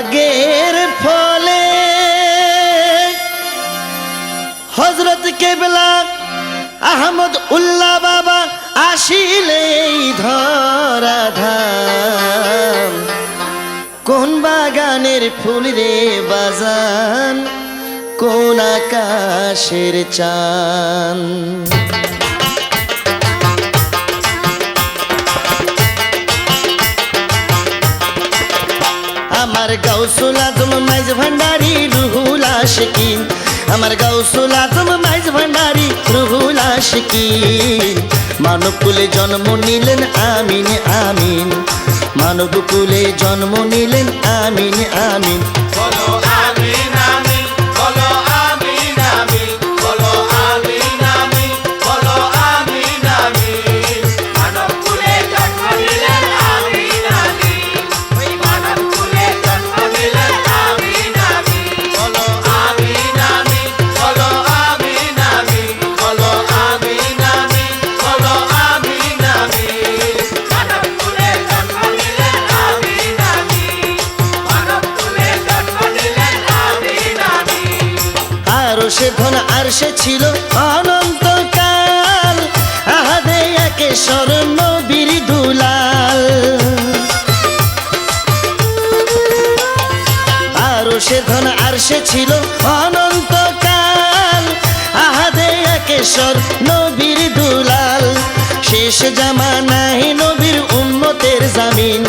ভাগের ফলে। হজরত কেবলা, আহমদ উল্লাহ বাবা আসিলেই ধরাধাম। কোন বাগানের ফুল রে বাজান, কোন আকাশের চান গাউসুল আজম, মাইজ ভান্ডারি, রুহুল আশিকিন। আমার গাউসুল আজম, মাইজ ভান্ডারি, রুহুল আশিকিন। মানব কুলে জন্ম নিলেন আমিন আমিন। মানব কুলে জন্ম নিলেন আমিন আমিন। আমিন আমিন। সে ধন আর সে ছিল অনন্তকাল। আহাদে একে স্মরণ বীর দুলাল। আরও সে ধন আর সে ছিল অনন্তকাল। আহাদে একেশ্বর নবীর দুলাল। শেষ জামানায় নবীর উম্মতের জামিন।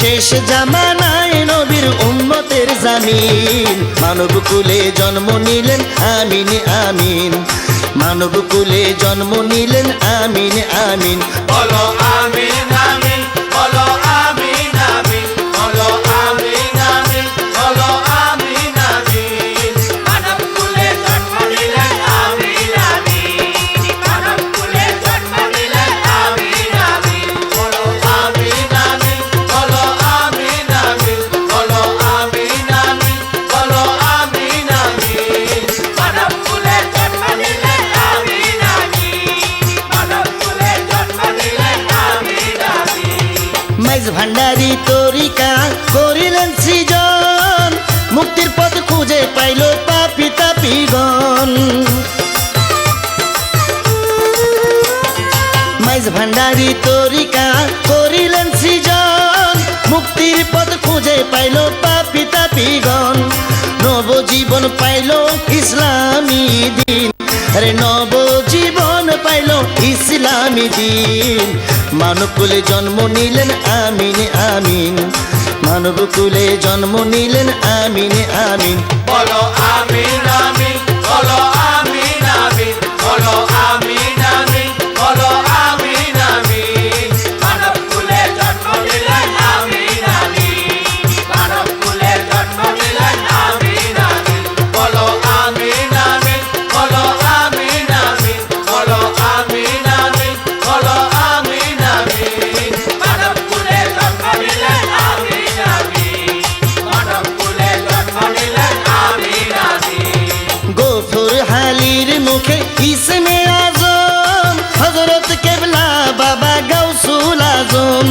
শেষ জামানায় নবীর উম্মতের জামিন। মানব কুলে জন্ম নিলেন, আমিন আমিন। মানব কুলে জন্ম নিলেন, আমিন আমিন। বলো আমিন। মাইজ ভান্ডারি তরিকা করিলেন সৃজন। মুক্তির পথ খুঁজে পাইল পাপি তাপিগণ। মাইজ ভান্ডারি তরিকা করিলেন সৃজন। মুক্তির পথ খুঁজে পাইল পাপি তাপিগণ। নব জীবন পাইল ইসলামী দিন। আরে নব পাইল ইসলামী দিন। মানব কুলে জন্ম নিলেন আমিন আমিন। মানব কুলে জন্ম নিলেন আমিন আমিন। বলো আমিন আমিন। কেবলা বাবা গাউসুল আজম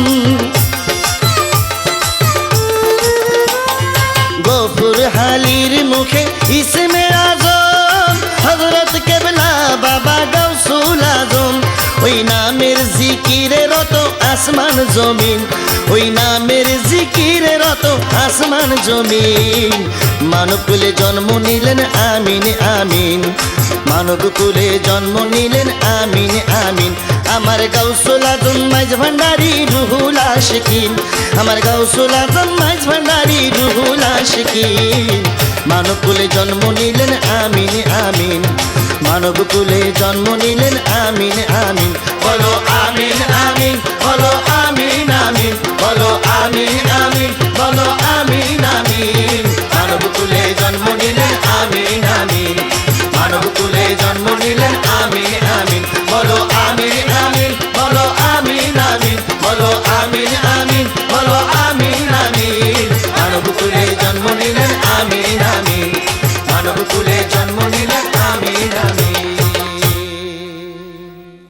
গফুর হালির মুখে ইসমে আজম হজরত কেবলা বাবা গাউসুল আজম ওই নামের জিকিরে রত আসমান জমিন ওই রত আসমান জমিন। মানব কুলে জন্ম নিলেন আমিন আমিন। মানব কুলে জন্ম নিলেন আমিন আমিন। আমার গাউসুল আজম মাইজ ভান্ডারি রুহুল আশিকিন। আমার গাউসুল আজম মাইজ ভান্ডারি রুহুল আশিকিন। মানব কুলে জন্ম নিলেন আমিন আমিন। মানব কুলে জন্ম নিলেন আমিন আমিন। বলো